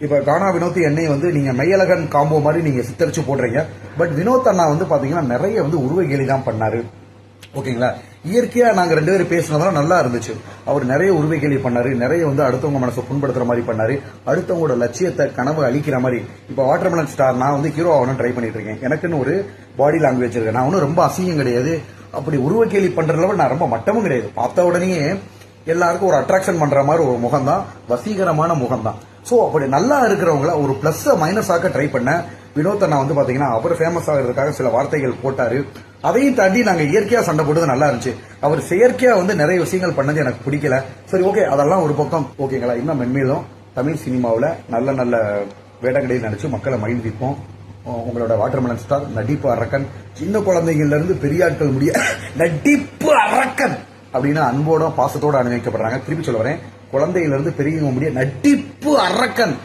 இப்ப கானா வினோத் என்னை வந்து நீங்க மெய்யழகன் காம்போ மாதிரி நீங்க சித்தரிச்சு போடுறீங்க. பட் வினோத் அண்ணா வந்து பாத்தீங்கன்னா நிறைய வந்து உருவ கேலி தான் பண்ணாரு. ஓகேங்களா? இயற்கையா நாங்க ரெண்டு பேரும் பேசினதெல்லாம் நல்லா இருந்துச்சு. அவர் நிறைய உருவை கேள்வி பண்ணாரு. நிறைய வந்து அடுத்தவங்க மனசை புண்படுத்துற மாதிரி பண்ணாரு. அடுத்தவங்களோட லட்சியத்தை கனவு அழிக்கிற மாதிரி. இப்ப வாட்டர்மெலன் ஸ்டார் நான் வந்து ஹீரோ ஆகணும் ட்ரை பண்ணிட்டு இருக்கேன். எனக்குன்னு ஒரு பாடி லாங்குவேஜ் இருக்கு. நான் ஒன்றும் ரொம்ப அசிங்கம் கிடையாது. அப்படி உருவ கேள்வி பண்ற அளவு நான் ரொம்ப மட்டமும் கிடையாது. பார்த்த உடனே எல்லாருக்கும் ஒரு அட்ராக்ஷன் பண்ற மாதிரி ஒரு முகம் தான் வசீகரமான முகம் தான் ஸோ அப்படி நல்லா இருக்கிறவங்கள ஒரு ப்ளஸ்ஸை மைனஸ் ஆக்க ட்ரை பண்ண வினோத் அண்ணா வந்து பார்த்தீங்கன்னா அவர் ஃபேமஸ் ஆகிறதுக்காக சில வார்த்தைகள் போட்டார். அதையும் தாண்டி நாங்கள் இயற்கையாக சண்டை போட்டது நல்லா இருந்துச்சு. அவர் செயற்கையாக வந்து நிறைய விஷயங்கள் பண்ணது எனக்கு பிடிக்கல. சரி ஓகே அதெல்லாம் ஒரு பக்கம். ஓகேங்களா இன்னும் மென்மேலும் தமிழ் சினிமாவில் நல்ல நல்ல வேடங்களில் நடிச்சு மக்களை மகிழ்விப்போம் உங்களோட வாட்டர்மெலன் ஸ்டார் நடிப்பு அரக்கன். சின்ன குழந்தைங்கள்ல இருந்து பெரிய ஆட்கள் முடிய நடிப்பு அரக்கன்! அப்படின்னு அன்போட பாசத்தோட அனுபவிக்கப்படுறாங்க திருப்பி சொல்ல வரேன். குழந்தையில இருந்து பெரியவங்க முடிய நட்டிப்பு அரக்கன்.